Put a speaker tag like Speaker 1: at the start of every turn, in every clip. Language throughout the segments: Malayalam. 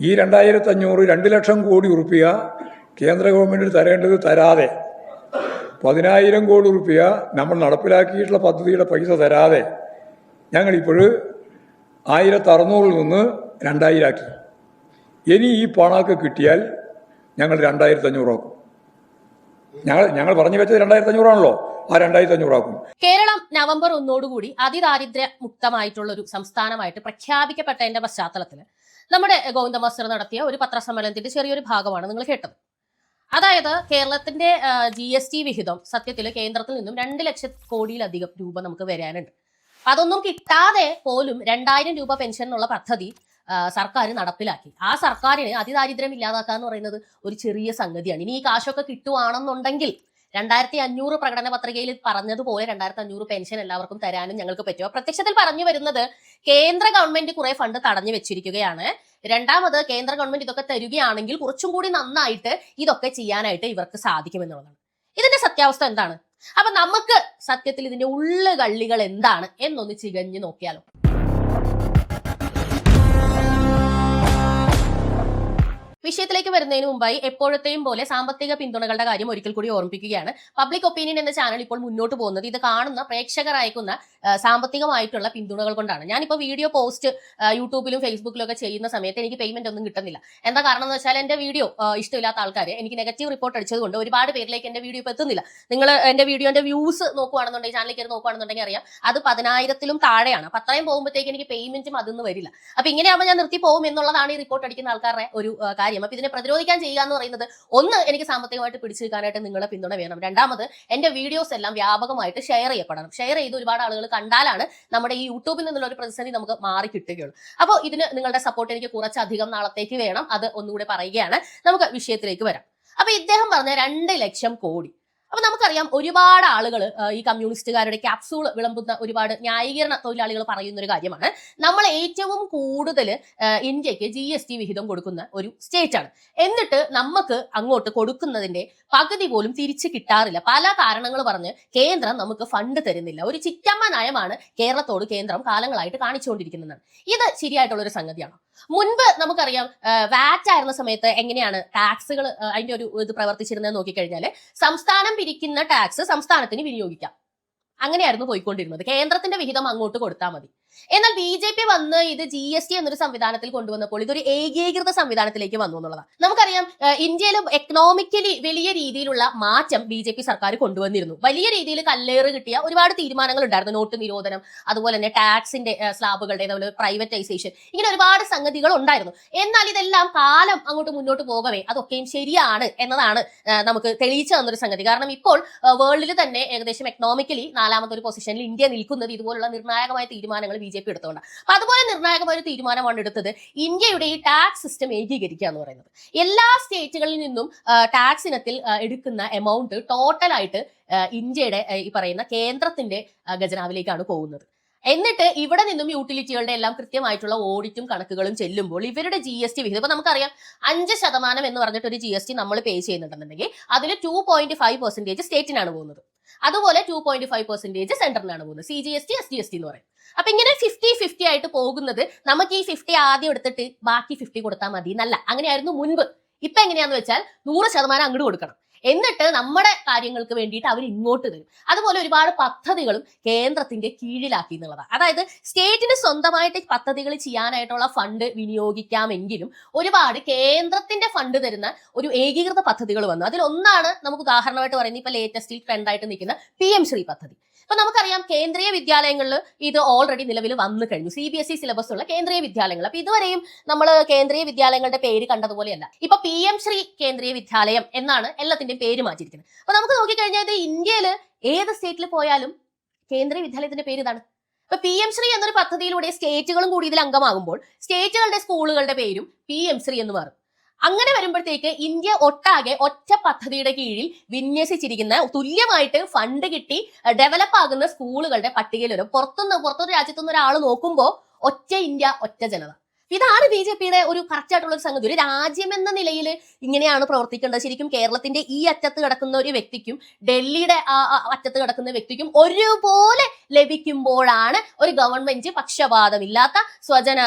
Speaker 1: ഈ രണ്ടായിരത്തി അഞ്ഞൂറ് രണ്ട് ലക്ഷം കോടി ഉറുപ്പിക കേന്ദ്ര ഗവൺമെന്റ് തരേണ്ടത് തരാതെ പതിനായിരം കോടി ഉറുപ്പിക നമ്മൾ നടപ്പിലാക്കിയിട്ടുള്ള പദ്ധതിയുടെ പൈസ തരാതെ ഞങ്ങളിപ്പോൾ ആയിരത്തി അറുന്നൂറിൽ നിന്ന് രണ്ടായിരാക്കി. ഇനി ഈ പണമൊക്കെ കിട്ടിയാൽ ഞങ്ങൾ രണ്ടായിരത്തി അഞ്ഞൂറാക്കും ഞങ്ങൾ ഞങ്ങൾ പറഞ്ഞു വെച്ചത് രണ്ടായിരത്തി അഞ്ഞൂറാണല്ലോ ആ രണ്ടായിരത്തി അഞ്ഞൂറാക്കും
Speaker 2: കേരളം നവംബർ ഒന്നോടുകൂടി അതിദാരിദ്ര്യ മുക്തമായിട്ടുള്ള ഒരു സംസ്ഥാനമായിട്ട് പ്രഖ്യാപിക്കപ്പെട്ടതിന്റെ പശ്ചാത്തലത്തിൽ നമ്മുടെ ഗോവിന്ദ മാസ്റ്റർ നടത്തിയ ഒരു പത്രസമ്മേളനത്തിന്റെ ചെറിയൊരു ഭാഗമാണ് നിങ്ങൾ കേട്ടത്. അതായത് കേരളത്തിന്റെ ജി എസ് ടി വിഹിതം സത്യത്തിൽ കേന്ദ്രത്തിൽ നിന്നും രണ്ട് ലക്ഷം കോടിയിലധികം രൂപ നമുക്ക് വരാനുണ്ട്. അതൊന്നും കിട്ടാതെ പോലും രണ്ടായിരം രൂപ പെൻഷൻ എന്നുള്ള പദ്ധതി സർക്കാർ നടപ്പിലാക്കി. ആ സർക്കാരിന് അതിദാരിദ്ര്യം ഇല്ലാതാക്കുക എന്ന് പറയുന്നത് ഒരു ചെറിയ സംഗതിയാണ്. ഇനി ഈ കാശൊക്കെ കിട്ടുവാണെന്നുണ്ടെങ്കിൽ രണ്ടായിരത്തി അഞ്ഞൂറ് പ്രകടന പത്രികയിൽ പറഞ്ഞതുപോലെ രണ്ടായിരത്തി അഞ്ഞൂറ് പെൻഷൻ എല്ലാവർക്കും തരാനും ഞങ്ങൾക്ക് പറ്റുമോ പ്രത്യക്ഷത്തിൽ പറഞ്ഞു വരുന്നത് കേന്ദ്ര ഗവൺമെന്റ് കുറെ ഫണ്ട് തടഞ്ഞു വെച്ചിരിക്കുകയാണ്. രണ്ടാമത് കേന്ദ്ര ഗവൺമെന്റ് ഇതൊക്കെ തരികയാണെങ്കിൽ കുറച്ചും കൂടി നന്നായിട്ട് ഇതൊക്കെ ചെയ്യാനായിട്ട് ഇവർക്ക് സാധിക്കുമെന്നുള്ളതാണ്. ഇതിന്റെ സത്യാവസ്ഥ എന്താണ്? അപ്പൊ നമുക്ക് സത്യത്തിൽ ഇതിന്റെ ഉള്ളുകള്ളികൾ എന്താണ് എന്നൊന്ന് ചികഞ്ഞു നോക്കിയാലോ. വിഷയത്തിലേക്ക് വരുന്നതിന് മുമ്പായി എപ്പോഴത്തെയും പോലെ സാമ്പത്തിക പിന്തുണകളുടെ കാര്യം ഒരിക്കൽ കൂടി ഓർമ്മിപ്പിക്കുകയാണ്. പബ്ലിക് ഒപ്പീനിയൻ എന്ന ചാനൽ ഇപ്പോൾ മുന്നോട്ട് പോകുന്നത്. ഇത് കാണുന്ന പ്രേക്ഷകർ അയക്കുന്ന സാമ്പത്തികമായിട്ടുള്ള പിന്തുണകൾ കൊണ്ടാണ്. ഞാനിപ്പോൾ വീഡിയോ പോസ്റ്റ് യൂട്യൂബിലും ഫേസ്ബുക്കിലും ഒക്കെ ചെയ്യുന്ന സമയത്ത് എനിക്ക് പേയ്മെന്റ് ഒന്നും കിട്ടുന്നില്ല. എന്താ കാരണം എന്ന് വെച്ചാൽ എന്റെ വീഡിയോ ഇഷ്ടമില്ലാത്ത ആൾക്കാർ എനിക്ക് നെഗറ്റീവ് റിപ്പോർട്ട് അടിച്ചതുകൊണ്ട് ഒരുപാട് പേരിലേക്ക് എന്റെ വീഡിയോ ഇപ്പോൾ എത്തുന്നില്ല. നിങ്ങൾ എന്റെ വീഡിയോന്റെ വ്യൂസ് നോക്കുകയാണെന്നുണ്ടെങ്കിൽ ചാനലിൽ കയറി നോക്കുകയാണെന്നുണ്ടെങ്കിൽ അറിയാം അത് പതിനായിരത്തിലും താഴെയാണ്. അപ്പം അത്രയും പോകുമ്പോഴത്തേക്ക് എനിക്ക് പേയ്മെന്റും അതൊന്നും വരില്ല. അപ്പൊ ഇങ്ങനെയാകുമ്പോൾ ഞാൻ നിർത്തി പോകും എന്നുള്ളതാണ് ഈ റിപ്പോർട്ട് അടിക്കുന്ന ആൾക്കാരുടെ ഒരു കാര്യം. അപ്പൊ ഇതിനെ പ്രതിരോധിക്കാൻ ചെയ്യുക എന്ന് പറയുന്നത് ഒന്ന് എനിക്ക് സാമ്പത്തികമായിട്ട് പിടിച്ചു നിൽക്കാനായിട്ട് നിങ്ങളുടെ പിന്തുണ വേണം. രണ്ടാമത് എന്റെ വീഡിയോസ് എല്ലാം വ്യാപകമായിട്ട് ഷെയർ ചെയ്യപ്പെടണം. ഷെയർ ചെയ്ത് ഒരുപാട് ആളുകൾ കണ്ടാലാണ് നമ്മുടെ ഈ യൂട്യൂബിൽ നിന്നുള്ള ഒരു പ്രതിസന്ധി നമുക്ക് മാറി കിട്ടുകയുള്ളൂ. അപ്പോൾ ഇതിന് നിങ്ങളുടെ സപ്പോർട്ട് എനിക്ക് കുറച്ചധികം നാളത്തേക്ക് വേണം. അത് ഒന്നുകൂടെ പറയുകയാണ്. നമുക്ക് വിഷയത്തിലേക്ക് വരാം. അപ്പൊ ഇദ്ദേഹം പറഞ്ഞ രണ്ട് ലക്ഷം കോടി. അപ്പൊ നമുക്കറിയാം ഒരുപാട് ആളുകൾ ഈ കമ്മ്യൂണിസ്റ്റുകാരുടെ ക്യാപ്സൂൾ വിളമ്പുന്ന ഒരുപാട് ന്യായീകരണ തൊഴിലാളികൾ പറയുന്ന ഒരു കാര്യമാണ്. നമ്മൾ ഏറ്റവും കൂടുതൽ ഇന്ത്യയ്ക്ക് ജി എസ് ടി വിഹിതം കൊടുക്കുന്ന ഒരു സ്റ്റേറ്റ് ആണ്. എന്നിട്ട് നമുക്ക് അങ്ങോട്ട് കൊടുക്കുന്നതിന്റെ പകുതി പോലും തിരിച്ചു കിട്ടാറില്ല. പല കാരണങ്ങൾ പറഞ്ഞ് കേന്ദ്രം നമുക്ക് ഫണ്ട് തരുന്നില്ല. ഒരു ചിറ്റമ്മ നയമാണ് കേരളത്തോട് കേന്ദ്രം കാലങ്ങളായിട്ട് കാണിച്ചുകൊണ്ടിരിക്കുന്നതാണ് ഇത് ശരിയായിട്ടുള്ള ഒരു സംഗതിയാണ്? മുൻപ് നമുക്കറിയാം വാറ്റ് ആയിരുന്ന സമയത്ത് എങ്ങനെയാണ് ടാക്സുകൾ അതിന്റെ ഒരു ഇത് പ്രവർത്തിച്ചിരുന്നത് നോക്കിക്കഴിഞ്ഞാൽ സംസ്ഥാനം പിരിക്കുന്ന ടാക്സ് സംസ്ഥാനത്തിന് വിനിയോഗിക്കാം. അങ്ങനെയായിരുന്നു പോയിക്കൊണ്ടിരുന്നത്. കേന്ദ്രത്തിന്റെ വിഹിതം അങ്ങോട്ട് കൊടുത്താൽ മതി. എന്നാൽ ബി ജെ പി വന്ന് ഇത് ജി എസ് ടി എന്നൊരു സംവിധാനത്തിൽ കൊണ്ടുവന്നപ്പോൾ ഇതൊരു ഏകീകൃത സംവിധാനത്തിലേക്ക് വന്നു എന്നുള്ളതാണ്. നമുക്കറിയാം ഇന്ത്യയിൽ എക്കണോമിക്കലി വലിയ രീതിയിലുള്ള മാറ്റം ബി ജെ പി സർക്കാർ കൊണ്ടുവന്നിരുന്നു. വലിയ രീതിയിൽ കല്ലേറ് കിട്ടിയ ഒരുപാട് തീരുമാനങ്ങൾ ഉണ്ടായിരുന്നു നോട്ട് നിരോധനം അതുപോലെ തന്നെ ടാക്സിന്റെ സ്ലാബുകളുടെ അതുപോലെ പ്രൈവറ്റൈസേഷൻ ഇങ്ങനെ ഒരുപാട് സംഗതികൾ ഉണ്ടായിരുന്നു. എന്നാൽ ഇതെല്ലാം കാലം അങ്ങോട്ട് മുന്നോട്ട് പോകവേ അതൊക്കെയും ശരിയാണ് എന്നതാണ് നമുക്ക് തെളിയിച്ചു തന്നൊരു സംഗതി. കാരണം ഇപ്പോൾ വേൾഡിൽ തന്നെ ഏകദേശം എക്കണോമിക്കലി നാലാമത്തെ ഒരു പൊസിഷനിൽ ഇന്ത്യ നിൽക്കുന്നത് ഇതുപോലുള്ള നിർണായകമായ തീരുമാനങ്ങൾ ബി ജെ പി എടുത്തുകൊണ്ടാണ് അപ്പൊ അതുപോലെ നിർണായകമായ ഒരു തീരുമാനമാണ് എടുത്തത് ഇന്ത്യയുടെ ഈ ടാക്സ് സിസ്റ്റം ഏകീകരിക്കുക എന്ന് പറയുന്നത്. എല്ലാ സ്റ്റേറ്റുകളിൽ നിന്നും ടാക്സ് ഇനത്തിൽ എടുക്കുന്ന എമൗണ്ട് ടോട്ടലായിട്ട് ഇന്ത്യയുടെ ഈ പറയുന്ന കേന്ദ്രത്തിന്റെ ഖജനാവിലേക്കാണ് പോകുന്നത്. എന്നിട്ട് ഇവിടെ നിന്നും യൂട്ടിലിറ്റികളുടെ എല്ലാം കൃത്യമായിട്ടുള്ള ഓഡിറ്റും കണക്കുകളും ചെല്ലുമ്പോൾ ഇവരുടെ ജി എസ് ടി വിഹിതം ഇപ്പൊ നമുക്കറിയാം അഞ്ച് ശതമാനം എന്ന് പറഞ്ഞിട്ട് ഒരു ജി എസ് ടി നമ്മൾ പേ ചെയ്യുന്നുണ്ടെന്നുണ്ടെങ്കിൽ അതിൽ ടു പോയിന്റ് ഫൈവ് പെർസെന്റേജ് സ്റ്റേറ്റിനാണ് പോകുന്നത്. അതുപോലെ ടു പോയിന്റ് ഫൈവ് പെർസെന്റേജ് സെന്ററിനാണ് പോകുന്നത്. C G S T S G S T എന്ന് പറയും. അപ്പൊ ഇങ്ങനെ ഫിഫ്റ്റി ഫിഫ്റ്റി ആയിട്ട് പോകുന്നത് നമുക്ക് ഈ ഫിഫ്റ്റി ആദ്യം എടുത്തിട്ട് ബാക്കി ഫിഫ്റ്റി കൊടുത്താൽ മതി എന്നല്ല. അങ്ങനെയായിരുന്നു മുൻപ്. ഇപ്പൊ എങ്ങനെയാന്ന് വെച്ചാൽ നൂറ് ശതമാനം അങ്ങോട്ട് കൊടുക്കണം. എന്നിട്ട് നമ്മുടെ കാര്യങ്ങൾക്ക് വേണ്ടിയിട്ട് അവർ ഇങ്ങോട്ട് തരും അതുപോലെ ഒരുപാട് പദ്ധതികളും കേന്ദ്രത്തിന്റെ കീഴിലാക്കി എന്നുള്ളതാണ്. അതായത് സ്റ്റേറ്റിന് സ്വന്തമായിട്ട് പദ്ധതികൾ ചെയ്യാനായിട്ടുള്ള ഫണ്ട് വിനിയോഗിക്കാമെങ്കിലും ഒരുപാട് കേന്ദ്രത്തിന്റെ ഫണ്ട് തരുന്ന ഒരു ഏകീകൃത പദ്ധതികൾ വന്നു. അതിൽ ഒന്നാണ് നമുക്ക് ഉദാഹരണമായിട്ട് പറയുന്നത് ഇപ്പൊ ലേറ്റസ്റ്റിൽ ട്രെൻഡായിട്ട് നിൽക്കുന്ന പി എം ശ്രീ പദ്ധതി. ഇപ്പൊ നമുക്കറിയാം കേന്ദ്രീയ വിദ്യാലയങ്ങളിൽ ഇത് ഓൾറെഡി നിലവിൽ വന്നു കഴിഞ്ഞു. C B S E syllabus ഉള്ള കേന്ദ്രീയ വിദ്യാലയങ്ങൾ. അപ്പൊ ഇതുവരെയും നമ്മൾ കേന്ദ്രീയ വിദ്യാലയങ്ങളുടെ പേര് കണ്ടതുപോലെയല്ല. ഇപ്പൊ പി എം ശ്രീ കേന്ദ്രീയ വിദ്യാലയം എന്നാണ് എല്ലാത്തിന്റെയും പേര് മാറ്റിയിരിക്കുന്നത്. അപ്പൊ നമുക്ക് നോക്കിക്കഴിഞ്ഞാൽ ഇത് ഇന്ത്യയിൽ ഏത് സ്റ്റേറ്റിൽ പോയാലും കേന്ദ്രീയ വിദ്യാലയത്തിന്റെ പേര് ഇതാണ്. ഇപ്പൊ പി എം ശ്രീ എന്നൊരു പദ്ധതിയിലൂടെ സ്റ്റേറ്റുകളും കൂടി ഇതിൽ അംഗമാകുമ്പോൾ സ്റ്റേറ്റുകളുടെ സ്കൂളുകളുടെ പേരും പി എം ശ്രീ എന്ന് മാറും. അങ്ങനെ വരുമ്പോഴത്തേക്ക് ഇന്ത്യ ഒട്ടാകെ ഒറ്റ പദ്ധതിയുടെ കീഴിൽ വിന്യസിച്ചിരിക്കുന്ന തുല്യമായിട്ട് ഫണ്ട് കിട്ടി ഡെവലപ്പ് ആകുന്ന സ്കൂളുകളുടെ പട്ടികയിൽ വരും പുറത്തുനിന്ന് പുറത്തൊരു രാജ്യത്തുനിന്ന് ഒരാൾ നോക്കുമ്പോൾ ഒറ്റ ഇന്ത്യ ഒറ്റ ജനത. ഇതാണ് ബി ജെ പിയുടെ ഒരു കറക്റ്റ് ആയിട്ടുള്ള ഒരു സംഗതി. ഒരു രാജ്യം എന്ന നിലയിൽ ഇങ്ങനെയാണ് പ്രവർത്തിക്കേണ്ടത്. ശരിക്കും കേരളത്തിന്റെ ഈ അറ്റത്ത് കിടക്കുന്ന ഒരു വ്യക്തിക്കും ഡൽഹിയുടെ അറ്റത്ത് കിടക്കുന്ന വ്യക്തിക്കും ഒരുപോലെ ലഭിക്കുമ്പോഴാണ് ഒരു ഗവൺമെന്റ് പക്ഷപാതമില്ലാത്ത സ്വജന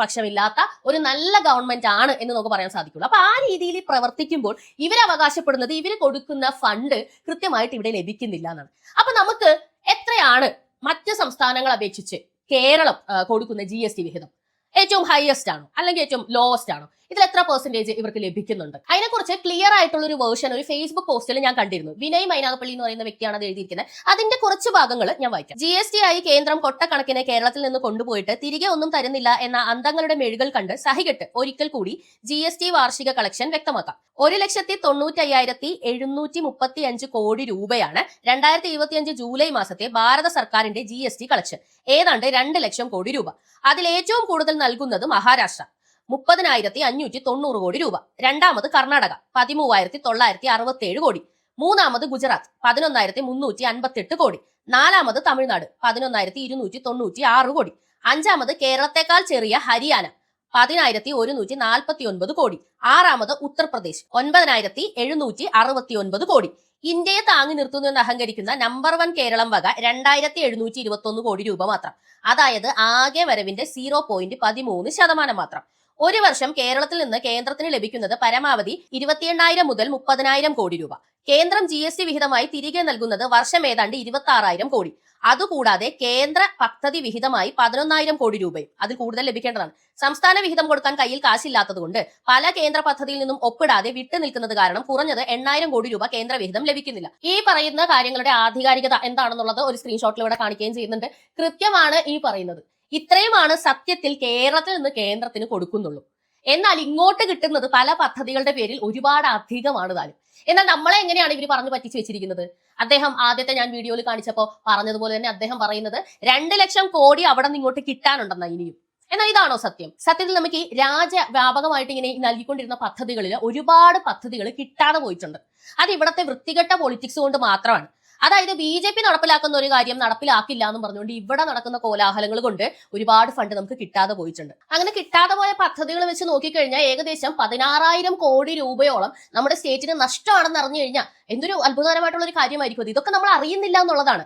Speaker 2: പക്ഷമില്ലാത്ത ഒരു നല്ല ഗവൺമെന്റ് ആണ് എന്ന് നമുക്ക് പറയാൻ സാധിക്കുള്ളൂ. അപ്പൊ ആ രീതിയിൽ പ്രവർത്തിക്കുമ്പോൾ ഇവർ അവകാശപ്പെടുന്നത് ഇവർ കൊടുക്കുന്ന ഫണ്ട് കൃത്യമായിട്ട് ഇവിടെ ലഭിക്കുന്നില്ല എന്നാണ്. അപ്പൊ നമുക്ക് എത്രയാണ് മറ്റ് സംസ്ഥാനങ്ങൾ അപേക്ഷിച്ച് കേരളം കൊടുക്കുന്ന ജി വിഹിതം? ഏറ്റവും ഹയസ്റ്റ് ആണോ? അല്ലെങ്കിൽ ഏറ്റവും ലോവസ്റ്റ് ആണോ? ഇതിൽ എത്ര പെർസെന്റേജ് ഇവർക്ക് ലഭിക്കുന്നുണ്ട്? അതിനെക്കുറിച്ച് ക്ലിയർ ആയിട്ടുള്ള ഒരു വേർഷൻ ഒരു ഫേസ്ബുക്ക് പോസ്റ്റിൽ ഞാൻ കണ്ടിരുന്നു. വിനയ് മൈനാഗപ്പള്ളി എന്ന് പറയുന്ന വ്യക്തിയാണ് അത് എഴുതിയിരിക്കുന്നത്. അതിന്റെ കുറച്ച് ഭാഗങ്ങൾ ഞാൻ വായിക്കാം. ജി എസ് ടി ആയി കേന്ദ്രം കൊട്ടക്കണക്കിന് കേരളത്തിൽ നിന്ന് കൊണ്ടുപോയിട്ട് തിരികെ ഒന്നും തരുന്നില്ല എന്ന അന്തങ്ങളുടെ മെഴുകൾ കണ്ട് സഹികെട്ട് ഒരിക്കൽ കൂടി ജി എസ് ടി വാർഷിക കളക്ഷൻ വ്യക്തമാക്കാം. ഒരു ലക്ഷത്തി തൊണ്ണൂറ്റി അയ്യായിരത്തി എഴുന്നൂറ്റി മുപ്പത്തി അഞ്ച് കോടി രൂപയാണ് രണ്ടായിരത്തി ഇരുപത്തിയഞ്ച് ജൂലൈ മാസത്തെ ഭാരത സർക്കാരിന്റെ ജി എസ് ടി കളക്ഷൻ ഏതാണ്ട് രണ്ട് ലക്ഷം കോടി രൂപ. അതിൽ ഏറ്റവും കൂടുതൽ നൽകുന്നത് മഹാരാഷ്ട്ര. മുപ്പതിനായിരത്തി അഞ്ഞൂറ്റി തൊണ്ണൂറ് കോടി രൂപ. രണ്ടാമത് കർണാടക പതിമൂവായിരത്തി തൊള്ളായിരത്തി അറുപത്തി ഏഴ് കോടി. മൂന്നാമത് ഗുജറാത്ത് പതിനൊന്നായിരത്തി മുന്നൂറ്റി അൻപത്തി എട്ട് കോടി. നാലാമത് തമിഴ്നാട് പതിനൊന്നായിരത്തി ഇരുന്നൂറ്റി തൊണ്ണൂറ്റി ആറ് കോടി. അഞ്ചാമത് കേരളത്തെക്കാൾ ചെറിയ ഹരിയാന പതിനായിരത്തി ഒരുന്നൂറ്റി നാൽപ്പത്തി ഒൻപത് കോടി. ആറാമത് ഉത്തർപ്രദേശ് ഒൻപതിനായിരത്തി എഴുന്നൂറ്റി അറുപത്തി ഒൻപത് കോടി. ഇന്ത്യയെ താങ്ങി നിർത്തുന്നു എന്ന് അഹങ്കരിക്കുന്ന നമ്പർ വൺ കേരളം വക രണ്ടായിരത്തി എഴുന്നൂറ്റി ഇരുപത്തി ഒന്ന് കോടി രൂപ മാത്രം. അതായത് ആകെ വരവിന്റെ സീറോ പോയിന്റ് പതിമൂന്ന് ശതമാനം മാത്രം. ഒരു വർഷം കേരളത്തിൽ നിന്ന് കേന്ദ്രത്തിന് ലഭിക്കുന്നത് പരമാവധി ഇരുപത്തിയെണ്ണായിരം മുതൽ മുപ്പതിനായിരം കോടി രൂപ. കേന്ദ്രം ജി എസ് ടി വിഹിതമായി തിരികെ നൽകുന്നത് വർഷം ഏതാണ്ട് ഇരുപത്തി ആറായിരം കോടി. അതുകൂടാതെ കേന്ദ്ര പദ്ധതി വിഹിതമായി പതിനൊന്നായിരം കോടി രൂപയും അതിൽ കൂടുതൽ ലഭിക്കേണ്ടതാണ്. സംസ്ഥാന വിഹിതം കൊടുക്കാൻ കയ്യിൽ കാശില്ലാത്തതുകൊണ്ട് പല കേന്ദ്ര പദ്ധതിയിൽ നിന്നും ഒപ്പിടാതെ വിട്ടു നിൽക്കുന്നത് കാരണം കുറഞ്ഞത് എണ്ണായിരം കോടി രൂപ കേന്ദ്ര വിഹിതം ലഭിക്കുന്നില്ല. ഈ പറയുന്ന കാര്യങ്ങളുടെ ആധികാരികത എന്താണെന്നുള്ളത് ഒരു സ്ക്രീൻഷോട്ടിൽ ഇവിടെ കാണിക്കുകയും ചെയ്യുന്നുണ്ട്. കൃത്യമാണ് ഈ പറയുന്നത്. ഇത്രയുമാണ് സത്യത്തിൽ കേരളത്തിൽ നിന്ന് കേന്ദ്രത്തിന് കൊടുക്കുന്നുള്ളൂ. എന്നാൽ ഇങ്ങോട്ട് കിട്ടുന്നത് പല പദ്ധതികളുടെ പേരിൽ ഒരുപാട് അധികമാണ് താനും. എന്നാൽ നമ്മളെ എങ്ങനെയാണ് ഇവർ പറഞ്ഞു പറ്റിച്ചു വെച്ചിരിക്കുന്നത്? അദ്ദേഹം ആദ്യത്തെ ഞാൻ വീഡിയോയിൽ കാണിച്ചപ്പോൾ പറഞ്ഞതുപോലെ തന്നെ അദ്ദേഹം പറയുന്നത് രണ്ട് ലക്ഷം കോടി അവിടെ നിന്ന് ഇങ്ങോട്ട് കിട്ടാനുണ്ടെന്ന ഇനിയും. എന്നാൽ ഇതാണോ സത്യം? സത്യത്തിൽ നമുക്ക് ഈ രാജ്യവ്യാപകമായിട്ട് ഇങ്ങനെ നൽകിക്കൊണ്ടിരുന്ന പദ്ധതികളിൽ ഒരുപാട് പദ്ധതികൾ കിട്ടാതെ പോയിട്ടുണ്ട്. അത് ഇവിടുത്തെ വൃത്തികെട്ട പൊളിറ്റിക്സ് കൊണ്ട് മാത്രമാണ്. അതായത് ബി ജെ പി നടപ്പിലാക്കുന്ന ഒരു കാര്യം നടപ്പിലാക്കില്ല എന്ന് പറഞ്ഞുകൊണ്ട് ഇവിടെ നടക്കുന്ന കോലാഹലങ്ങൾ കൊണ്ട് ഒരുപാട് ഫണ്ട് നമുക്ക് കിട്ടാതെ പോയിട്ടുണ്ട്. അങ്ങനെ കിട്ടാതെ പോയ പദ്ധതികൾ വെച്ച് നോക്കിക്കഴിഞ്ഞാൽ ഏകദേശം പതിനാറായിരം കോടി രൂപയോളം നമ്മുടെ സ്റ്റേറ്റിന് നഷ്ടമാണെന്ന് അറിഞ്ഞു കഴിഞ്ഞാൽ എന്തൊരു അത്ഭുതകരമായിട്ടുള്ള ഒരു കാര്യമായിരിക്കും ഇതൊക്കെ നമ്മൾ അറിയുന്നില്ല എന്നുള്ളതാണ്.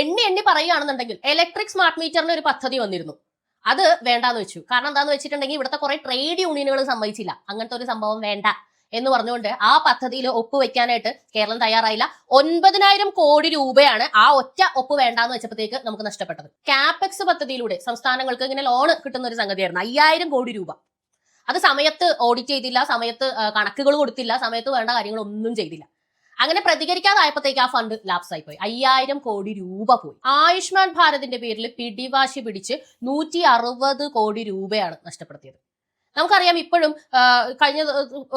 Speaker 2: എണ്ണി എണ്ണി പറയുകയാണെന്നുണ്ടെങ്കിൽ ഇലക്ട്രിക് സ്മാർട്ട് മീറ്ററിന് ഒരു പദ്ധതി വന്നിരുന്നു. അത് വേണ്ടാന്ന് വെച്ചു. കാരണം എന്താന്ന് വെച്ചിട്ടുണ്ടെങ്കിൽ ഇവിടുത്തെ കുറെ ട്രേഡ് യൂണിയനുകൾ സമ്മതിച്ചില്ല. അങ്ങനത്തെ ഒരു സംഭവം വേണ്ട. എന്ന് പറഞ്ഞുകൊണ്ട് ആ പദ്ധതിയിൽ ഒപ്പുവെക്കാനായിട്ട് കേരളം തയ്യാറായില്ല. ഒൻപതിനായിരം കോടി രൂപയാണ് ആ ഒറ്റ ഒപ്പ് വേണ്ടാന്ന് വെച്ചപ്പോഴത്തേക്ക് നമുക്ക് നഷ്ടപ്പെട്ടത്. ക്യാപെക്സ് പദ്ധതിയിലൂടെ സംസ്ഥാനങ്ങൾക്ക് ഇങ്ങനെ ലോൺ കിട്ടുന്ന ഒരു സംഗതിയായിരുന്നു. അയ്യായിരം കോടി രൂപ. അത് സമയത്ത് ഓഡിറ്റ് ചെയ്തില്ല സമയത്ത് കണക്കുകൾ കൊടുത്തില്ല സമയത്ത് വേണ്ട കാര്യങ്ങളൊന്നും ചെയ്തില്ല. അങ്ങനെ പ്രതികരിക്കാതായപ്പോഴത്തേക്ക് ആ ഫണ്ട് ലാപ്സ് ആയി പോയി അയ്യായിരം കോടി രൂപ പോയി. ആയുഷ്മാൻ ഭാരതിന്റെ പേരിൽ പിടിവാശി പിടിച്ച് നൂറ്റി കോടി രൂപയാണ് നഷ്ടപ്പെടുത്തിയത്. നമുക്കറിയാം ഇപ്പോഴും കഴിഞ്ഞ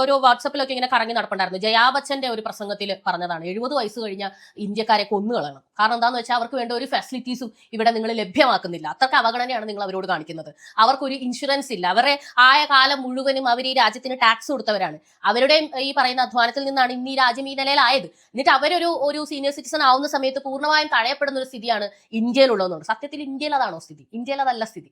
Speaker 2: ഓരോ വാട്സപ്പിലൊക്കെ ഇങ്ങനെ കറങ്ങി നടപ്പുണ്ടായിരുന്നു. ജയാ ബച്ചന്റെ ഒരു പ്രസംഗത്തിൽ പറഞ്ഞതാണ് എഴുപത് വയസ്സ് കഴിഞ്ഞ ഇന്ത്യക്കാരെ കൊന്നുകളയണം. കാരണം എന്താന്ന് വെച്ചാൽ അവർക്ക് വേണ്ട ഒരു ഫെസിലിറ്റീസും ഇവിടെ നിങ്ങൾ ലഭ്യമാക്കുന്നില്ല. അത്രയ്ക്ക് അവഗണനയാണ് നിങ്ങൾ അവരോട് കാണിക്കുന്നത്. അവർക്കൊരു ഇൻഷുറൻസ് ഇല്ല. അവരെ ആയ കാലം മുഴുവനും അവർ ഈ രാജ്യത്തിന് ടാക്സ് കൊടുത്തവരാണ്. അവരുടെ ഈ പറയുന്ന അധ്വാനത്തിൽ നിന്നാണ് ഇന്ന് ഈ രാജ്യം ഈ നിലയിലായത്. എന്നിട്ട് അവരൊരു ഒരു സീനിയർ സിറ്റിസൺ ആവുന്ന സമയത്ത് പൂർണമായും തഴയപ്പെടുന്ന ഒരു സ്ഥിതിയാണ് ഇന്ത്യയിലുള്ളതെന്നുണ്ട് സത്യത്തിൽ ഇന്ത്യയിൽ അതാണോ സ്ഥിതി? ഇന്ത്യയിൽ അതല്ല സ്ഥിതി.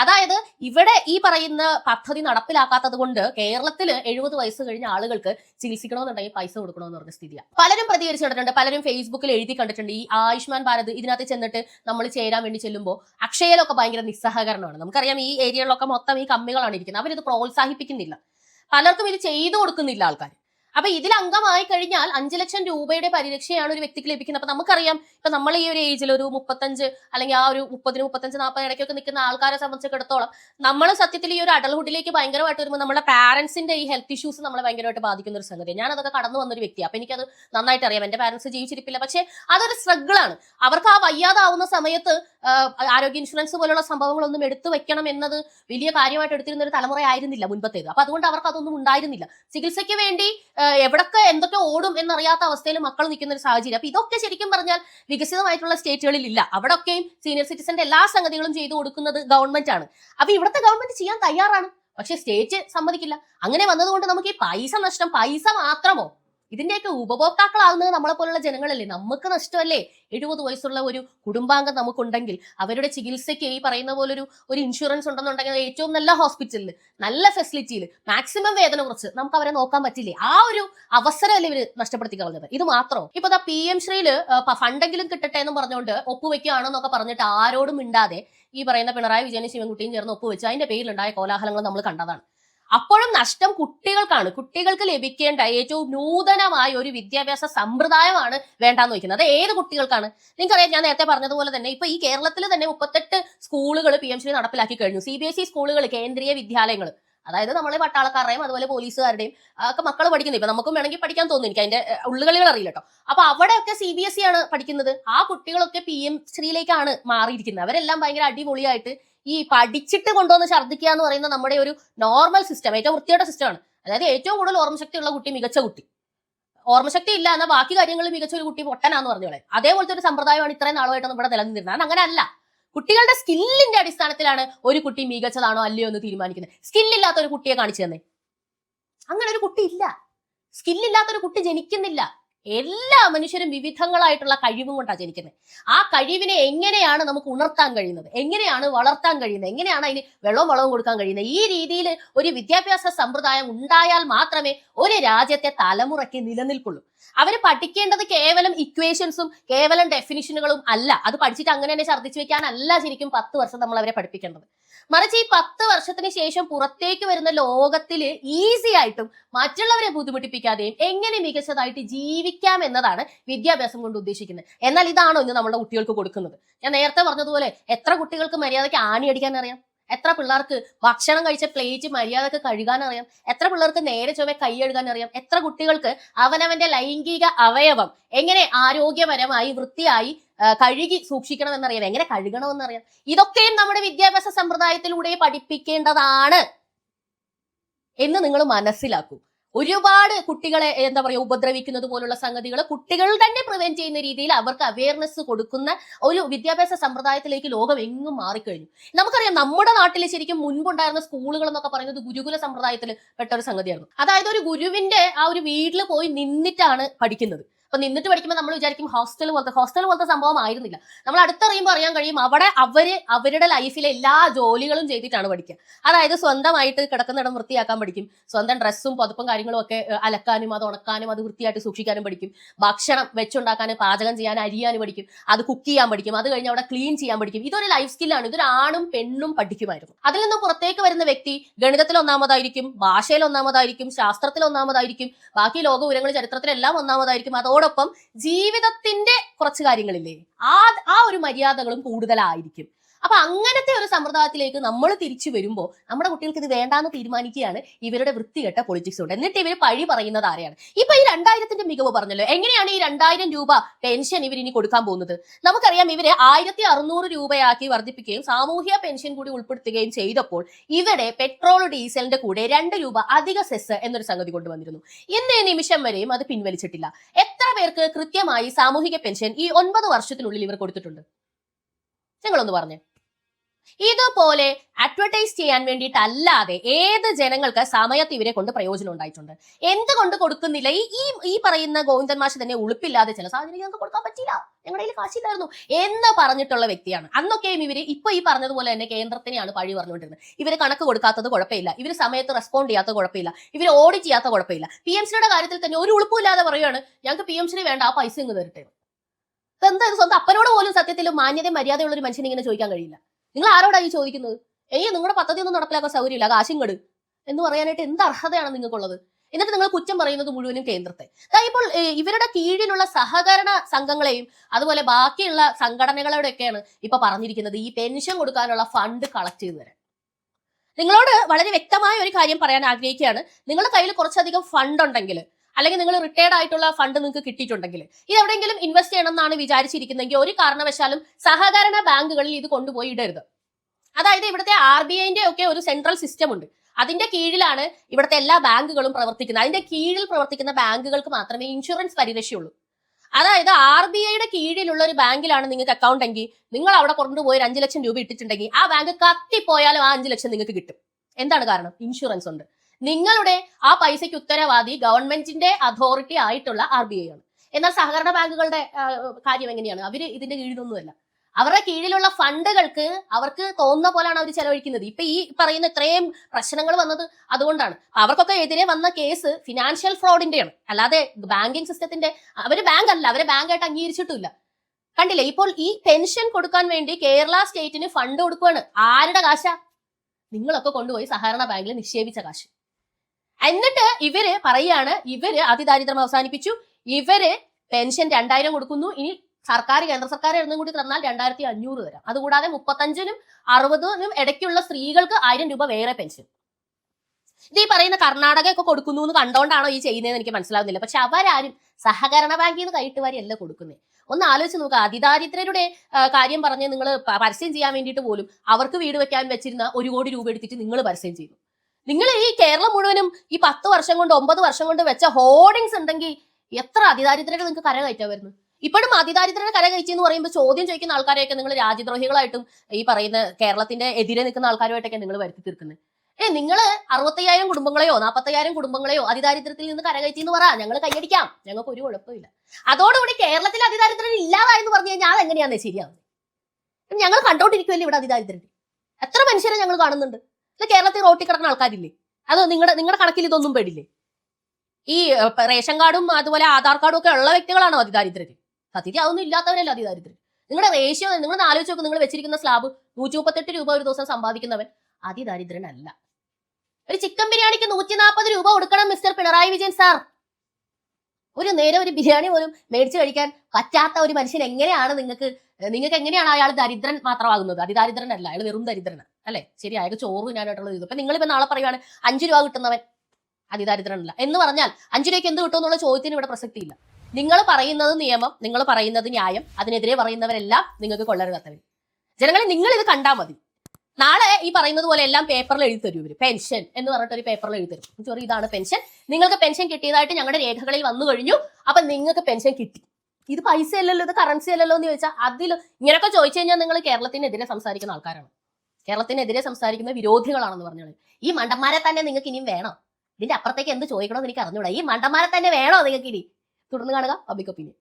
Speaker 2: അതായത് ഇവിടെ ഈ പറയുന്ന പദ്ധതി നടപ്പിലാക്കാത്തത് കൊണ്ട് കേരളത്തിൽ എഴുപത് വയസ്സ് കഴിഞ്ഞ ആളുകൾക്ക് ചികിത്സിക്കണമെന്നുണ്ടെങ്കിൽ പൈസ കൊടുക്കണമെന്ന് പറഞ്ഞ സ്ഥിതിയാണ് പലരും പ്രതികരിച്ചു കണ്ടിട്ടുണ്ട് പലരും ഫേസ്ബുക്കിൽ എഴുതി കണ്ടിട്ടുണ്ട്. ഈ ആയുഷ്മാൻ ഭാരത് ഇതിനകത്ത് ചെന്നിട്ട് നമ്മൾ ചേരാൻ വേണ്ടി ചെല്ലുമ്പോൾ അക്ഷയയിലൊക്കെ ഭയങ്കര നിസ്സഹകരണമാണ്. നമുക്കറിയാം ഈ ഏരിയകളിലൊക്കെ മൊത്തം ഈ കമ്മികളാണ് ഇരിക്കുന്നത്. അവരിത് പ്രോത്സാഹിപ്പിക്കുന്നില്ല. പലർക്കും ഇത് ചെയ്തു കൊടുക്കുന്നില്ല ആൾക്കാർ അപ്പൊ ഇതിൽ അംഗമായി കഴിഞ്ഞാൽ അഞ്ചു ലക്ഷം രൂപയുടെ പരിരക്ഷയാണ് ഒരു വ്യക്തിക്ക് ലഭിക്കുന്നത്. അപ്പൊ നമുക്കറിയാം ഇപ്പൊ നമ്മൾ ഈ ഒരു ഏജിൽ ഒരു മുപ്പത്തഞ്ച് അല്ലെങ്കിൽ ആ ഒരു മുപ്പതിന് മുപ്പത്തഞ്ച് നാൽപ്പത് ഇടയ്ക്കൊക്കെ നിൽക്കുന്ന ആൾക്കാരെ സംബന്ധിച്ചിടത്തോളം നമ്മൾ സത്യത്തിൽ ഈ ഒരു അഡൽഹുഡിലേക്ക് ഭയങ്കരമായിട്ട് വരുമ്പോൾ നമ്മുടെ പാരന്റ്സിന്റെ ഈ ഹെൽത്ത് ഇഷ്യൂസ് നമ്മളെ ഭയങ്കരമായിട്ട് ബാധിക്കുന്ന ഒരു സംഗതി ഞാൻ അതൊക്കെ കടന്നു വന്നൊരു വ്യക്തി അപ്പൊ എനിക്കത് നന്നായിട്ട് അറിയാം. എന്റെ പാരന്റ്സ് ജീവിച്ചിരിപ്പില്ല. പക്ഷേ അതൊരു സ്ട്രഗിൾ ആണ്. അവർക്ക് ആ വയ്യാതാവുന്ന സമയത്ത് ആരോഗ്യ ഇൻഷുറൻസ് പോലുള്ള സംഭവങ്ങളൊന്നും എടുത്തു വെക്കണം എന്നത് വലിയ കാര്യമായിട്ട് എടുത്തിരുന്ന ഒരു തലമുറ ആയിരുന്നില്ല മുൻപത്തേത്. അപ്പൊ അതുകൊണ്ട് അവർക്ക് അതൊന്നും ഉണ്ടായിരുന്നില്ല. ചികിത്സയ്ക്ക് വേണ്ടി എവിടൊക്കെ എന്തൊക്കെ ഓടും എന്നറിയാത്ത അവസ്ഥയിൽ മക്കൾ നിൽക്കുന്ന ഒരു സാഹചര്യം. അപ്പൊ ഇതൊക്കെ ശരിക്കും പറഞ്ഞാൽ വികസിതമായിട്ടുള്ള സ്റ്റേറ്റുകളിൽ ഇല്ല. അവിടൊക്കെയും സീനിയർ സിറ്റിസന്റെ എല്ലാ സംഗതികളും ചെയ്തു കൊടുക്കുന്നത് ഗവൺമെന്റ് ആണ്. അപ്പൊ ഇവിടുത്തെ ഗവൺമെന്റ് ചെയ്യാൻ തയ്യാറാണ്. പക്ഷെ സ്റ്റേറ്റ് സമ്മതിക്കില്ല. അങ്ങനെ വന്നതുകൊണ്ട് നമുക്ക് ഈ പൈസ നഷ്ടം പൈസ മാത്രമോ? ഇതിന്റെയൊക്കെ ഉപഭോക്താക്കളാകുന്നത് നമ്മളെ പോലുള്ള ജനങ്ങളല്ലേ? നമുക്ക് നഷ്ടമല്ലേ? എഴുപത് വയസ്സുള്ള ഒരു കുടുംബാംഗം നമുക്കുണ്ടെങ്കിൽ അവരുടെ ചികിത്സയ്ക്ക് ഈ പറയുന്ന പോലെ ഒരു ഒരു ഇൻഷുറൻസ് ഉണ്ടെന്നുണ്ടെങ്കിൽ ഏറ്റവും നല്ല ഹോസ്പിറ്റലിൽ നല്ല ഫെസിലിറ്റിയിൽ മാക്സിമം വേദന കുറച്ച് നമുക്ക് അവരെ നോക്കാൻ പറ്റില്ലേ? ആ ഒരു അവസരമല്ലേ ഇവർ നഷ്ടപ്പെടുത്തി കളഞ്ഞത്. ഇത് മാത്രം. ഇപ്പൊ പി എം ശ്രീയിൽ ഫണ്ടെങ്കിലും കിട്ടട്ടെ എന്ന് പറഞ്ഞുകൊണ്ട് ഒപ്പുവെക്കുകയാണെന്നൊക്കെ പറഞ്ഞിട്ട് ആരോടും മിണ്ടാതെ ഈ പറയുന്ന പിണറായി വിജയനും ശിവൻകുട്ടിയും ചേർന്ന് ഒപ്പുവെച്ച് അതിന്റെ പേരിലുണ്ടായ കോലാഹലങ്ങൾ നമ്മൾ കണ്ടതാണ്. അപ്പോഴും നഷ്ടം കുട്ടികൾക്കാണ്. കുട്ടികൾക്ക് ലഭിക്കേണ്ട ഏറ്റവും നൂതനമായ ഒരു വിദ്യാഭ്യാസ സമ്പ്രദായമാണ് വേണ്ടാന്ന് വയ്ക്കുന്നത്. അത് ഏത് കുട്ടികൾക്കാണ്? നിങ്ങൾക്കറിയാം ഞാൻ നേരത്തെ പറഞ്ഞതുപോലെ തന്നെ ഇപ്പൊ ഈ കേരളത്തിൽ തന്നെ മുപ്പത്തെട്ട് സ്കൂളുകൾ പി എം സി നടപ്പിലാക്കി കഴിഞ്ഞു. സി ബി എസ് ഇ സ്കൂളുകൾ കേന്ദ്രീയ വിദ്യാലയങ്ങൾ അതായത് നമ്മളെ പട്ടാളക്കാരുടെയും അതുപോലെ പോലീസുകാരുടെയും ഒക്കെ മക്കൾ പഠിക്കുന്നത്. ഇപ്പൊ നമുക്കും വേണമെങ്കിൽ പഠിക്കാൻ തോന്നുന്നു എനിക്ക് അതിന്റെ ഉള്ളുകളികൾ അറിയില്ല അപ്പൊ അവിടെയൊക്കെ സി ബി എസ് ഇ ആണ് പഠിക്കുന്നത്. ആ കുട്ടികളൊക്കെ പി എം ശ്രീയിലേക്കാണ് മാറിയിരിക്കുന്നത്. അവരെല്ലാം ഭയങ്കര അടിപൊളിയായിട്ട് ഈ പഠിച്ചിട്ട് കൊണ്ടുവന്ന് ഛർദ്ദിക്കുക എന്ന് പറയുന്ന നമ്മുടെ ഒരു നോർമൽ സിസ്റ്റം ഏറ്റവും വൃത്തിയുടെ സിസ്റ്റമാണ് അതായത് ഏറ്റവും കൂടുതൽ ഓർമ്മശക്തിയുള്ള കുട്ടി മികച്ച കുട്ടി. ഓർമ്മശക്തി ഇല്ല എന്നാൽ ബാക്കി കാര്യങ്ങൾ മികച്ച ഒരു കുട്ടി പൊട്ടനാന്ന് പറഞ്ഞോളെ അതേപോലത്തെ ഒരു സമ്പ്രദായമാണ് ഇത്രയും നാളുമായിട്ട് നമ്മുടെ നിലനിന്നിരുന്നത്. അത് അങ്ങനെ അല്ല കുട്ടികളുടെ സ്കില്ലിന്റെ അടിസ്ഥാനത്തിലാണ് ഒരു കുട്ടി മികച്ചതാണോ അല്ലയോ എന്ന് തീരുമാനിക്കുന്നത്. സ്കില്ലില്ലാത്ത ഒരു കുട്ടിയെ കാണിച്ചു തന്നെ. അങ്ങനെ ഒരു കുട്ടി ഇല്ല. സ്കില്ലില്ലാത്ത ഒരു കുട്ടി ജനിക്കുന്നില്ല. എല്ലാ മനുഷ്യരും വിവിധങ്ങളായിട്ടുള്ള കഴിവും കൊണ്ടാണ് ജനിക്കുന്നത് ആ കഴിവിനെ എങ്ങനെയാണ് നമുക്ക് ഉണർത്താൻ കഴിയുന്നത്? എങ്ങനെയാണ് വളർത്താൻ കഴിയുന്നത്? എങ്ങനെയാണ് അതിന് വെള്ളവും വളവും കൊടുക്കാൻ കഴിയുന്നത്? ഈ രീതിയിൽ ഒരു വിദ്യാഭ്യാസ സമ്പ്രദായം ഉണ്ടായാൽ മാത്രമേ ഒരു രാജ്യത്തെ തലമുറയ്ക്ക് നിലനിൽക്കുള്ളൂ. അവർ പഠിക്കേണ്ടത് കേവലം ഇക്വേഷൻസും കേവലം ഡെഫിനിഷനുകളും അല്ല. അത് പഠിച്ചിട്ട് അങ്ങനെ തന്നെ ഛർദ്ദിച്ചു വെക്കാനല്ല ശരിക്കും പത്ത് വർഷം നമ്മൾ അവരെ പഠിപ്പിക്കേണ്ടത്. മറിച്ച് ഈ പത്ത് വർഷത്തിന് ശേഷം പുറത്തേക്ക് വരുന്ന ലോകത്തിൽ ഈസി ആയിട്ടും മറ്റുള്ളവരെ ബുദ്ധിമുട്ടിപ്പിക്കാതെയും എങ്ങനെ മികച്ചതായിട്ട് ജീവിക്കാം എന്നതാണ് വിദ്യാഭ്യാസം കൊണ്ട് ഉദ്ദേശിക്കുന്നത്. എന്നാൽ ഇതാണോ ഇന്ന് നമ്മുടെ കുട്ടികൾക്ക് കൊടുക്കുന്നത്? ഞാൻ നേരത്തെ പറഞ്ഞതുപോലെ എത്ര കുട്ടികൾക്ക് മര്യാദയ്ക്ക് ആണി അടിക്കാൻ അറിയാം? എത്ര പിള്ളേർക്ക് ഭക്ഷണം കഴിച്ച പ്ലേറ്റ് മര്യാദയ്ക്ക് കഴുകാൻ അറിയാം എത്ര പിള്ളേർക്ക് നേരെ ചൊവ്വെ കൈ കഴുകാൻ അറിയാം എത്ര കുട്ടികൾക്ക് അവനവന്റെ ലൈംഗിക അവയവം എങ്ങനെ ആരോഗ്യപരമായി വൃത്തിയായി കഴുകി കഴുകി സൂക്ഷിക്കണമെന്നറിയാം? എങ്ങനെ കഴുകണമെന്നറിയാം? ഇതൊക്കെയും നമ്മുടെ വിദ്യാഭ്യാസ സമ്പ്രദായത്തിലൂടെ പഠിപ്പിക്കേണ്ടതാണ് എന്ന് നിങ്ങൾ മനസ്സിലാക്കൂ. ഒരുപാട് കുട്ടികളെ എന്താ പറയുക ഉപദ്രവിക്കുന്നത് പോലുള്ള സംഗതികൾ കുട്ടികൾ തന്നെ പ്രിവെന്റ് ചെയ്യുന്ന രീതിയിൽ അവർക്ക് അവയർനെസ് കൊടുക്കുന്ന ഒരു വിദ്യാഭ്യാസ സമ്പ്രദായത്തിലേക്ക് ലോകം എങ്ങും മാറിക്കഴിഞ്ഞു. നമുക്കറിയാം നമ്മുടെ നാട്ടിൽ ശരിക്കും മുൻപുണ്ടായിരുന്ന സ്കൂളുകൾ എന്നൊക്കെ പറയുന്നത് ഗുരുകുല സമ്പ്രദായത്തിൽ പെട്ട ഒരു സംഗതിയായിരുന്നു. അതായത് ഒരു ഗുരുവിന്റെ ആ ഒരു വീട്ടിൽ പോയി നിന്നിട്ടാണ് പഠിക്കുന്നത്. അപ്പൊ നിന്നിട്ട് പഠിക്കുമ്പോൾ നമ്മൾ വിചാരിക്കും ഹോസ്റ്റൽ പോലത്തെ ഹോസ്റ്റൽ പോലത്തെ സംഭവം ആയിരുന്നില്ല. നമ്മൾ അടുത്തറിയുമ്പോൾ അറിയാൻ കഴിയും അവിടെ അവർ അവരുടെ ലൈഫിലെ എല്ലാ ജോലികളും ചെയ്തിട്ടാണ് പഠിക്കുക. അതായത് സ്വന്തമായിട്ട് കിടക്കുന്നിടം വൃത്തിയാക്കാൻ പഠിക്കും. സ്വന്തം ഡ്രസ്സും പുതപ്പും കാര്യങ്ങളും ഒക്കെ അലക്കാനും അത് ഉണക്കാനും അത് വൃത്തിയായിട്ട് സൂക്ഷിക്കാനും പഠിക്കും. ഭക്ഷണം വെച്ചുണ്ടാക്കാനും പാചകം ചെയ്യാൻ അരിയാനും പഠിക്കും. അത് കുക്ക് ചെയ്യാൻ പഠിക്കും. അത് കഴിഞ്ഞ് അവിടെ ക്ലീൻ ചെയ്യാൻ പഠിക്കും. ഇതൊരു ലൈഫ് സ്കില്ലാണ് ഇതൊരു ആണും പെണ്ണും പഠിക്കുമായിരുന്നു. അതിൽ നിന്ന് പുറത്തേക്ക് വരുന്ന വ്യക്തി ഗണിതത്തിൽ ഒന്നാമതായിരിക്കും ഭാഷയിൽ ഒന്നാമതായിരിക്കും ശാസ്ത്രത്തിൽ ഒന്നാമതായിരിക്കും ബാക്കി ലോക വിവരങ്ങൾ ചരിത്രത്തിലെല്ലാം ഒന്നാമതായിരിക്കും. അതോടൊപ്പം ജീവിതത്തിന്റെ കുറച്ച് കാര്യങ്ങളില്ലേ? ആ ആ ഒരു മര്യാദകളും കൂടുതലായിരിക്കും. അപ്പൊ അങ്ങനത്തെ ഒരു സമ്പ്രദായത്തിലേക്ക് നമ്മൾ തിരിച്ചു വരുമ്പോൾ നമ്മുടെ കുട്ടികൾക്ക് ഇത് വേണ്ടാന്ന് തീരുമാനിക്കുകയാണ് ഇവരുടെ വൃത്തികെട്ട പൊളിറ്റിക്സ് കൊണ്ട്. എന്നിട്ട് ഇവർ പഴി പറയുന്നത് ആരെയാണ്? ഇപ്പൊ ഈ രണ്ടായിരത്തിന്റെ മികവ് പറഞ്ഞല്ലോ. എങ്ങനെയാണ് ഈ രണ്ടായിരം രൂപ പെൻഷൻ ഇവർ ഇനി കൊടുക്കാൻ പോകുന്നത്? നമുക്കറിയാം ഇവരെ ആയിരത്തി അറുന്നൂറ് രൂപയാക്കി വർദ്ധിപ്പിക്കുകയും സാമൂഹിക പെൻഷൻ കൂടി ഉൾപ്പെടുത്തുകയും ചെയ്തപ്പോൾ ഇവിടെ പെട്രോൾ ഡീസലിന്റെ കൂടെ രണ്ട് രൂപ അധിക സെസ് എന്നൊരു സംഗതി കൊണ്ടുവന്നിരുന്നു. ഇന്നേ നിമിഷം വരെയും അത് പിൻവലിച്ചിട്ടില്ല. എത്ര പേർക്ക് കൃത്യമായി സാമൂഹിക പെൻഷൻ ഈ ഒൻപത് വർഷത്തിനുള്ളിൽ ഇവർ കൊടുത്തിട്ടുണ്ട്? നിങ്ങളൊന്ന് പറഞ്ഞേ. ഇതുപോലെ അഡ്വർടൈസ് ചെയ്യാൻ വേണ്ടിയിട്ടല്ലാതെ ഏത് ജനങ്ങൾക്ക് സമയത്ത് ഇവരെ കൊണ്ട് പ്രയോജനം ഉണ്ടായിട്ടുണ്ട്? എന്തുകൊണ്ട് കൊടുക്കുന്നില്ല? ഈ ഈ പറയുന്ന ഗോവിന്ദൻ മാഷ് തന്നെ ഉളുപ്പില്ലാതെ ചില സാഹചര്യം ഞങ്ങൾക്ക് കൊടുക്കാൻ പറ്റില്ല ഞങ്ങളുടെ കയ്യിൽ കാശില്ലായിരുന്നു എന്ന് പറഞ്ഞിട്ടുള്ള വ്യക്തിയാണ്. അന്നൊക്കെയും ഇവർ ഇപ്പൊ ഈ പറഞ്ഞതുപോലെ തന്നെ കേന്ദ്രത്തിനെയാണ് പഴി പറഞ്ഞുകൊണ്ടിരുന്നത്. ഇവർ കണക്ക് കൊടുക്കാത്തത് കുഴപ്പമില്ല. ഇവർ സമയത്ത് റെസ്പോണ്ട് ചെയ്യാത്തത് കുഴപ്പമില്ല. ഇവർ ഓഡിറ്റ് ചെയ്യാത്ത കുഴപ്പമില്ല. പി എം സിയുടെ കാര്യത്തിൽ തന്നെ ഒരു ഉളുപ്പില്ലാതെ പറയുകയാണ് ഞങ്ങൾക്ക് പി എം സിന് വേണ്ട ആ പൈസ ഇങ്ങ് തരട്ടെ. എന്താ സ്വന്തം അപ്പനോട് പോലും സത്യത്തിൽ മാന്യതയും മര്യാദയുള്ള ഒരു മനുഷ്യനെ ഇങ്ങനെ ചോദിക്കാൻ കഴിയില്ല. നിങ്ങൾ ആരോടാ ഈ ചോദിക്കുന്നത്? ഏയ് നിങ്ങളുടെ പദ്ധതി ഒന്നും നടപ്പിലാക്കാൻ സൗകര്യമില്ല കാശിങ്ങട്. എന്ന് പറയാനായിട്ട് എന്ത് അർഹതയാണ് നിങ്ങൾക്കുള്ളത്? എന്നിട്ട് നിങ്ങൾ കുറ്റം പറയുന്നത് മുഴുവനും കേന്ദ്രത്തെ. ഇപ്പോൾ ഇവരുടെ കീഴിലുള്ള സഹകരണ സംഘങ്ങളെയും അതുപോലെ ബാക്കിയുള്ള സംഘടനകളോടൊക്കെയാണ് ഇപ്പൊ പറഞ്ഞിരിക്കുന്നത് ഈ പെൻഷൻ കൊടുക്കാനുള്ള ഫണ്ട് കളക്ട് ചെയ്തു തരാൻ നിങ്ങളോട് വളരെ വ്യക്തമായ ഒരു കാര്യം പറയാൻ ആഗ്രഹിക്കുകയാണ്. നിങ്ങളുടെ കയ്യിൽ കുറച്ചധികം ഫണ്ട് ഉണ്ടെങ്കിൽ അല്ലെങ്കിൽ നിങ്ങൾ റിട്ടയർഡ് ആയിട്ടുള്ള ഫണ്ട് നിങ്ങൾക്ക് കിട്ടിയിട്ടുണ്ടെങ്കിൽ. ഇത് എവിടെയെങ്കിലും ഇൻവെസ്റ്റ് ചെയ്യണം എന്നാണ് വിചാരിച്ചിരിക്കുന്നതെങ്കിൽ ഒരു കാരണവശാലും സഹകരണ ബാങ്കുകളിൽ ഇത് കൊണ്ടുപോയി ഇടരുത്. അതായത് ഇവിടുത്തെ ആർ ബി ഐന്റെ ഒക്കെ ഒരു സെൻട്രൽ സിസ്റ്റം ഉണ്ട്. അതിന്റെ കീഴിലാണ് ഇവിടുത്തെ എല്ലാ ബാങ്കുകളും പ്രവർത്തിക്കുന്നത്. അതിന്റെ കീഴിൽ പ്രവർത്തിക്കുന്ന ബാങ്കുകൾക്ക് മാത്രമേ ഇൻഷുറൻസ് പരിരക്ഷയുള്ളൂ. അതായത് ആർ ബി ഐയുടെ കീഴിലുള്ള ഒരു ബാങ്കിലാണ് നിങ്ങൾക്ക് അക്കൗണ്ട് എങ്കിൽ നിങ്ങൾ അവിടെ കൊണ്ടുപോയി ഒരു അഞ്ച് ലക്ഷം രൂപ ഇട്ടിട്ടുണ്ടെങ്കിൽ ആ ബാങ്ക് കത്തിപ്പോയാലും ആ അഞ്ച് ലക്ഷം നിങ്ങൾക്ക് കിട്ടും. എന്താണ് കാരണം? ഇൻഷുറൻസ് ഉണ്ട്. നിങ്ങളുടെ ആ പൈസയ്ക്ക് ഉത്തരവാദി ഗവൺമെന്റിന്റെ അതോറിറ്റി ആയിട്ടുള്ള ആർ ബി ഐ ആണ്. എന്നാൽ സഹകരണ ബാങ്കുകളുടെ കാര്യം എങ്ങനെയാണ്? അവർ ഇതിന്റെ കീഴിലൊന്നുമല്ല. അവരുടെ കീഴിലുള്ള ഫണ്ടുകൾക്ക് അവർക്ക് തോന്നുന്ന പോലെയാണ് അവർ ചെലവഴിക്കുന്നത്. ഇപ്പൊ ഈ പറയുന്ന ഇത്രയും പ്രശ്നങ്ങൾ വന്നത് അതുകൊണ്ടാണ്. അവർക്കൊക്കെ എതിരെ വന്ന കേസ് ഫിനാൻഷ്യൽ ഫ്രോഡിന്റെയാണ്. അല്ലാതെ ബാങ്കിങ് സിസ്റ്റത്തിന്റെ അവർ ബാങ്ക് അല്ല അവരെ ബാങ്കായിട്ട് അംഗീകരിച്ചിട്ടില്ല കണ്ടില്ലേ? ഇപ്പോൾ ഈ പെൻഷൻ കൊടുക്കാൻ വേണ്ടി കേരള സ്റ്റേറ്റിന് ഫണ്ട് കൊടുക്കുവാണ്. ആരുടെ കാശ? നിങ്ങളൊക്കെ കൊണ്ടുപോയി സഹകരണ ബാങ്കിൽ നിക്ഷേപിച്ച കാശ്. എന്നിട്ട് ഇവർ പറയാണ് ഇവർ അതിദാരിദ്ര്യം അവസാനിപ്പിച്ചു. ഇവർ പെൻഷൻ രണ്ടായിരം കൊടുക്കുന്നു. ഇനി സർക്കാർ കേന്ദ്ര സർക്കാർ എന്നും കൂടി തന്നാൽ രണ്ടായിരത്തി അഞ്ഞൂറ് തരാം. അതുകൂടാതെ മുപ്പത്തഞ്ചിനും അറുപതിനും ഇടയ്ക്കുള്ള സ്ത്രീകൾക്ക് ആയിരം രൂപ വേറെ പെൻഷൻ. ഇത് ഈ പറയുന്ന കർണാടക ഒക്കെ കൊടുക്കുന്നു എന്ന് കണ്ടോണ്ടാണോ ഈ ചെയ്യുന്നതെന്ന് എനിക്ക് മനസ്സിലാവുന്നില്ല. പക്ഷെ അവരാരും സഹകരണ ബാങ്കിൽ നിന്ന് കൈയിട്ട് വാരിയല്ല കൊടുക്കുന്നത് ഒന്ന് ആലോചിച്ച് നോക്കുക അതിദാരിദ്രരുടെ കാര്യം പറഞ്ഞ് നിങ്ങൾ പരസ്യം ചെയ്യാൻ വേണ്ടിയിട്ട് പോലും അവർക്ക് വീട് വെക്കാൻ വെച്ചിരുന്ന ഒരു കോടി രൂപ എടുത്തിട്ട് നിങ്ങൾ പരസ്യം ചെയ്തു നിങ്ങൾ ഈ കേരളം മുഴുവനും ഈ പത്ത് വർഷം കൊണ്ട് ഒമ്പത് വർഷം കൊണ്ട് വെച്ച ഹോർഡിങ്സ് ഉണ്ടെങ്കിൽ എത്ര അതിദാരിദ്ര്യരെ നിങ്ങൾക്ക് കര കയറ്റാമായിരുന്നു ഇപ്പോഴും അതിദാരിദ്ര്യരെ കര കഴിച്ചെന്ന് പറയുമ്പോൾ ചോദ്യം ചോദിക്കുന്ന ആൾക്കാരെയൊക്കെ നിങ്ങൾ രാജ്യദ്രോഹികളായിട്ടും ഈ പറയുന്ന കേരളത്തിന്റെ എതിരെ നിൽക്കുന്ന ആൾക്കാരുമായിട്ടൊക്കെ നിങ്ങൾ വരുത്തി തീർക്കുന്നത് ഏ നിങ്ങൾ അറുപത്തയ്യായിരം കുടുംബങ്ങളെയോ നാൽപ്പത്തയ്യായിരം കുടുംബങ്ങളെയോ അതിദാരിദ്ര്യത്തിൽ നിന്ന് കരകയറ്റി എന്ന് പറ. ഞങ്ങൾ കൈയടിക്കാം. ഞങ്ങൾക്ക് ഒരു കുഴപ്പമില്ല. അതോടുകൂടി കേരളത്തിൽ അതിദാരിദ്ര്യം ഇല്ലാതായെന്ന് പറഞ്ഞു കഴിഞ്ഞാൽ അതെങ്ങനെയാന്ന് ശരിയാവുന്നത് ഞങ്ങൾ കണ്ടോണ്ടിരിക്കുമല്ലേ ഇവിടെ അതിദാരിദ്ര്യം എത്ര മനുഷ്യരെ ഞങ്ങൾ കാണുന്നുണ്ട്? ഇത് കേരളത്തിൽ റോട്ടിൽ കിടക്കുന്ന ആൾക്കാരില്ലേ? അത് നിങ്ങളുടെ നിങ്ങളുടെ കണക്കിൽ ഇതൊന്നും പെടില്ലേ? ഈ റേഷൻ കാർഡും അതുപോലെ ആധാർ കാർഡും ഒക്കെ ഉള്ള വ്യക്തികളാണോ അതിദാരിദ്ര്യം സത്യത്തിൽ അതൊന്നും ഇല്ലാത്തവരല്ല അതിദാരിദ്ര്യം നിങ്ങളുടെ റേഷ്യോ നിങ്ങൾ ആലോചിച്ച് നോക്കും. നിങ്ങൾ വെച്ചിരിക്കുന്ന സ്ലാബ് നൂറ്റി മുപ്പത്തെട്ട് രൂപ ഒരു ദിവസം സമ്പാദിക്കുന്നവൻ അതിദാരിദ്രനല്ല ഒരു ചിക്കൻ ബിരിയാണിക്ക് നൂറ്റി നാൽപ്പത് രൂപ കൊടുക്കണം മിസ്റ്റർ പിണറായി വിജയൻ സാർ. ഒരു നേരം ഒരു ബിരിയാണി പോലും മേടിച്ചു കഴിക്കാൻ പറ്റാത്ത ഒരു മനുഷ്യൻ എങ്ങനെയാണ് നിങ്ങൾക്ക് നിങ്ങൾക്ക് എങ്ങനെയാണ് അയാൾ ദരിദ്രൻ മാത്രമാകുന്നത്? അതിദാരിദ്രനല്ല അയാൾ വെറും ദരിദ്രനാണ് അല്ലെ? ശരി അയാൾക്ക് ചോറ് ഞാനായിട്ടുള്ള ഇത്. ഇപ്പൊ നിങ്ങളിപ്പോ നാളെ പറയുവാണ് അഞ്ചു രൂപ കിട്ടുന്നവൻ. അതിദാരിദ്രനല്ല എന്ന് പറഞ്ഞാൽ അഞ്ചു രൂപയ്ക്ക് എന്ത് കിട്ടും എന്നുള്ള ചോദ്യത്തിന് ഇവിടെ പ്രസക്തിയില്ല. നിങ്ങൾ പറയുന്നത് നിയമം നിങ്ങൾ പറയുന്നത് ന്യായം അതിനെതിരെ പറയുന്നവരെല്ലാം നിങ്ങൾക്ക് കൊള്ളരുതാത്തവർ ജനങ്ങളെ നിങ്ങൾ ഇത് കണ്ടാൽ മതി. നാളെ ഈ പറയുന്നത് പോലെ എല്ലാം പേപ്പറിൽ എഴുതി തരും ഇവർ. പെൻഷൻ എന്ന് പറഞ്ഞിട്ട് ഒരു പേപ്പറിൽ എഴുതി തരും. സോറി ഇതാണ് പെൻഷൻ. നിങ്ങൾക്ക് പെൻഷൻ കിട്ടിയതായിട്ട് ഞങ്ങളുടെ രേഖകളിൽ വന്നു കഴിഞ്ഞു. അപ്പൊ നിങ്ങൾക്ക് പെൻഷൻ കിട്ടി. ഇത് പൈസ അല്ലല്ലോ ഇത് കറൻസി അല്ലല്ലോ എന്ന് ചോദിച്ചാൽ അതിൽ ഇങ്ങനെയൊക്കെ ചോദിച്ചു കഴിഞ്ഞാൽ നിങ്ങൾ കേരളത്തിനെതിരെ സംസാരിക്കുന്ന ആൾക്കാരാണ്. കേരളത്തിനെതിരെ സംസാരിക്കുന്ന വിരോധികളാണെന്ന് പറഞ്ഞാൽ ഈ മണ്ടന്മാരെ തന്നെ നിങ്ങൾക്ക് ഇനിയും വേണോ. ഇതിന്റെ അപ്പുറത്തേക്ക് എന്ത് ചോദിക്കണമെന്ന് എനിക്ക് അറിഞ്ഞൂടാ. ഈ മണ്ടന്മാരെ തന്നെ വേണോ നിങ്ങൾക്ക് ഇനി തുടർന്ന് കാണുക പബ്ലിക് ഒപ്പീനിയൻ